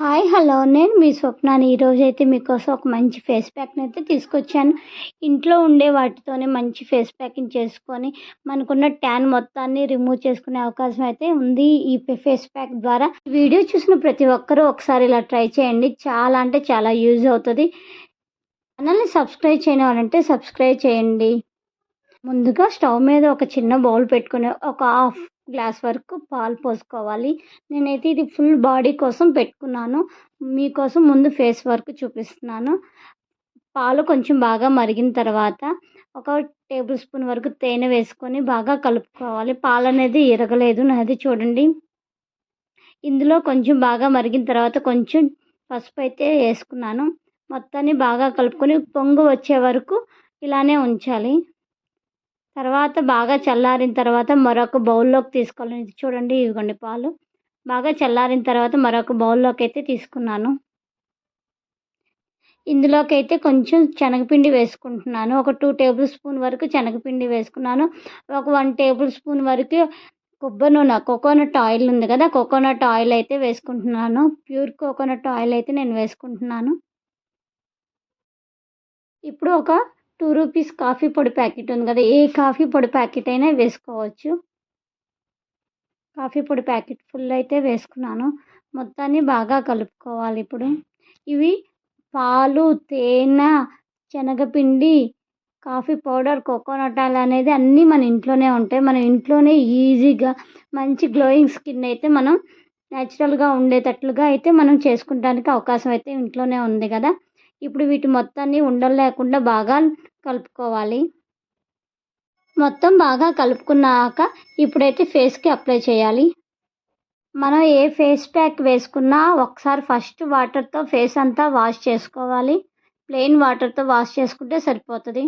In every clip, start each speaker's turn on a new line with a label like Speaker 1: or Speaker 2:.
Speaker 1: Hi hello నేను మీ స్వప్నాన్ని ఈరోజు అయితే మీకోసం ఒక మంచి ఫేస్ ప్యాక్ని అయితే తీసుకొచ్చాను. ఇంట్లో ఉండే వాటితోనే మంచి ఫేస్ ప్యాకింగ్ చేసుకొని మనకున్న ట్యాన్ మొత్తాన్ని రిమూవ్ చేసుకునే అవకాశం అయితే ఉంది ఈ ఫేస్ ప్యాక్ ద్వారా. వీడియో చూసిన ప్రతి ఒక్కరూ ఒకసారి ఇలా ట్రై చేయండి. చాలా అంటే చాలా యూజ్ అవుతుంది. ఛానల్ని సబ్స్క్రైబ్ చేయని వాళ్ళంటే సబ్స్క్రైబ్ చేయండి. ముందుగా స్టవ్ మీద ఒక చిన్న బౌల్ పెట్టుకుని ఒక హాఫ్ గ్లాస్ వరకు పాలు పోసుకోవాలి. నేనైతే ఇది ఫుల్ బాడీ కోసం పెట్టుకున్నాను. మీకోసం ముందు ఫేస్ వరకు చూపిస్తున్నాను. పాలు కొంచెం బాగా మరిగిన తర్వాత ఒక టేబుల్ స్పూన్ వరకు తేనె వేసుకొని బాగా కలుపుకోవాలి. పాలు అనేది ఇరగలేదు. నాది చూడండి. ఇందులో కొంచెం బాగా మరిగిన తర్వాత కొంచెం పసుపు అయితే వేసుకున్నాను. మొత్తాన్ని బాగా కలుపుకొని పొంగు వచ్చే వరకు ఇలానే ఉంచాలి. తర్వాత బాగా చల్లారిన తర్వాత మరొక బౌల్లోకి తీసుకోవాలి. చూడండి ఇదిగోండి పాలు. బాగా చల్లారిన తర్వాత మరొక బౌల్లోకి అయితే తీసుకున్నాను. ఇందులోకి అయితే కొంచెం శనగపిండి వేసుకుంటున్నాను. ఒక టూ టేబుల్ స్పూన్ వరకు శనగపిండి వేసుకున్నాను. ఒక వన్ టేబుల్ స్పూన్ వరకు కొబ్బరి నూనె కోకోనట్ ఆయిల్ ఉంది కదా కోకోనట్ ఆయిల్ అయితే వేసుకుంటున్నాను. ప్యూర్ కోకోనట్ ఆయిల్ అయితే నేను వేసుకుంటున్నాను. ఇప్పుడు ఒక టూ రూపీస్ కాఫీ పొడి ప్యాకెట్ ఉంది కదా ఏ కాఫీ పొడి ప్యాకెట్ అయినా వేసుకోవచ్చు. కాఫీ పొడి ప్యాకెట్ ఫుల్ అయితే వేసుకున్నాను. మొత్తాన్ని బాగా కలుపుకోవాలి ఇప్పుడు. ఇవి పాలు తేనె శనగపిండి కాఫీ పౌడర్ కోకోనట్ ఆయిల్ అనేది అన్నీ మన ఇంట్లోనే ఉంటాయి. మన ఇంట్లోనే ఈజీగా మంచి గ్లోయింగ్ స్కిన్ అయితే మనం న్యాచురల్గా ఉండేటట్లుగా అయితే మనం చేసుకుంటానికి అవకాశం అయితే ఇంట్లోనే ఉంది కదా. ఇప్పుడు వీటి మొత్తాన్ని ఉండలు లేకుండా బాగా కలుపుకోవాలి. మొత్తం బాగా కలుపుకున్నాక ఇప్పుడైతే ఫేస్కి అప్లై చేయాలి. మనం ఏ ఫేస్ ప్యాక్ వేసుకున్నా ఒకసారి ఫస్ట్ వాటర్తో ఫేస్ అంతా వాష్ చేసుకోవాలి. ప్లెయిన్ వాటర్తో వాష్ చేసుకుంటే సరిపోతుంది.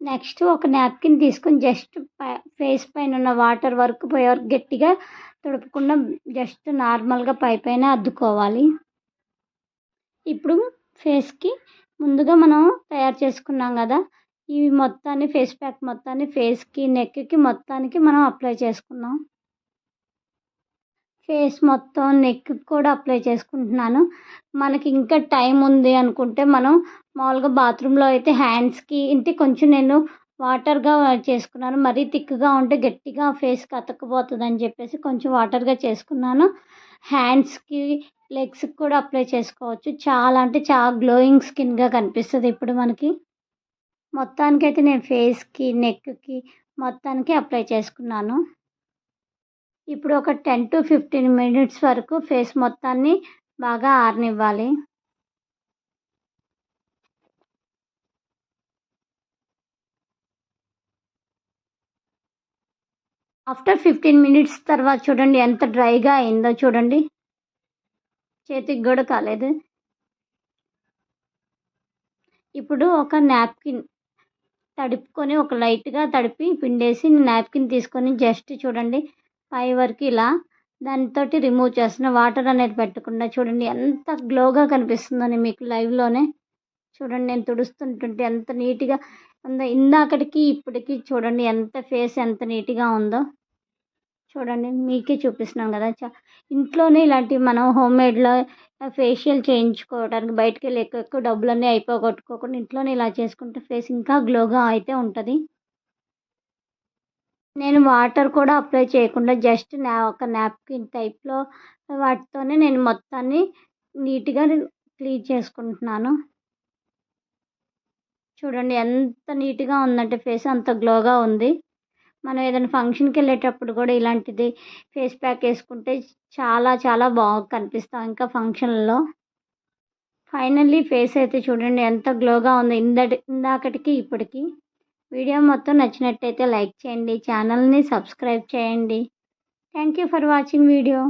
Speaker 1: నెక్స్ట్ ఒక నాప్కిన్ తీసుకొని జస్ట్ ఫేస్ పైన ఉన్న వాటర్ వరకు పోయే వరకు గట్టిగా తుడపకుండా జస్ట్ నార్మల్గా పై పైన అద్దుకోవాలి. ఇప్పుడు ఫేస్కి ముందుగా మనం తయారు చేసుకున్నాం కదా ఇవి మొత్తాన్ని ఫేస్ ప్యాక్ మొత్తాన్ని ఫేస్కి నెక్కి మొత్తానికి మనం అప్లై చేసుకున్నాం. ఫేస్ మొత్తం నెక్ కూడా అప్లై చేసుకుంటున్నాను. మనకి ఇంకా టైం ఉంది అనుకుంటే మనం మామూలుగా బాత్రూంలో అయితే హ్యాండ్స్కి ఇంటి కొంచెం నేను వాటర్గా చేసుకున్నాను. మరీ థిక్గా ఉంటే గట్టిగా ఫేస్కి అతకపోతుంది అని చెప్పేసి కొంచెం వాటర్గా చేసుకున్నాను. హ్యాండ్స్కి లెగ్స్కి కూడా అప్లై చేసుకోవచ్చు. చాలా అంటే చాలా గ్లోయింగ్ స్కిన్గా కనిపిస్తుంది ఇప్పుడు మనకి. మొత్తానికైతే నేను ఫేస్కి నెక్కి మొత్తానికి అప్లై చేసుకున్నాను. ఇప్పుడు ఒక టెన్ టు ఫిఫ్టీన్ మినిట్స్ వరకు ఫేస్ మొత్తాన్ని బాగా ఆరనివ్వాలి. ఆఫ్టర్ ఫిఫ్టీన్ మినిట్స్ తర్వాత చూడండి ఎంత డ్రైగా అయిందో చూడండి. చేతికి కూడా కాలేదు. ఇప్పుడు ఒక నాప్కిన్ తడుపుకొని ఒక లైట్గా తడిపి పిండేసి నాప్కిన్ తీసుకొని జస్ట్ చూడండి పై వరకు ఇలా దానితో రిమూవ్ చేస్తున్న వాటర్ అనేది పెట్టకుండా చూడండి ఎంత గ్లోగా కనిపిస్తుందని మీకు లైవ్లోనే చూడండి నేను తుడుస్తుంటుంటే ఎంత నీట్గా ఉందో ఇందాకటికి ఇప్పటికి చూడండి ఎంత ఫేస్ ఎంత నీట్గా ఉందో. చూడండి మీకే చూపిస్తున్నాను కదా. చ ఇంట్లోనే ఇలాంటివి మనం హోమ్ మేడ్లో ఫేషియల్ చేయించుకోవడానికి బయటకు వెళ్ళి ఎక్కువ ఎక్కువ డబ్బులన్నీ అయిపోగొట్టుకోకుండా ఇంట్లోనే ఇలా చేసుకుంటే ఫేస్ ఇంకా గ్లోగా అయితే ఉంటుంది. నేను వాటర్ కూడా అప్లై చేయకుండా జస్ట్ నా ఒక నాప్కిన్ టైప్లో వాటితోనే నేను మొత్తాన్ని నీట్గా క్లీన్ చేసుకుంటున్నాను. చూడండి ఎంత నీట్గా ఉందంటే ఫేస్ అంత గ్లోగా ఉంది. మనం ఏదైనా ఫంక్షన్కి వెళ్ళేటప్పుడు కూడా ఇలాంటిది ఫేస్ ప్యాక్ వేసుకుంటే చాలా చాలా బాగా కనిపిస్తాం ఇంకా ఫంక్షన్లో ఫైనల్లీ ఫేస్ అయితే చూడండి ఎంత గ్లోగా ఉంది ఇందటి ఇందాకటికి ఇప్పటికి. వీడియో మొత్తం నచ్చినట్టయితే లైక్ చేయండి ఛానల్ని సబ్స్క్రైబ్ చేయండి. Thank you for watching video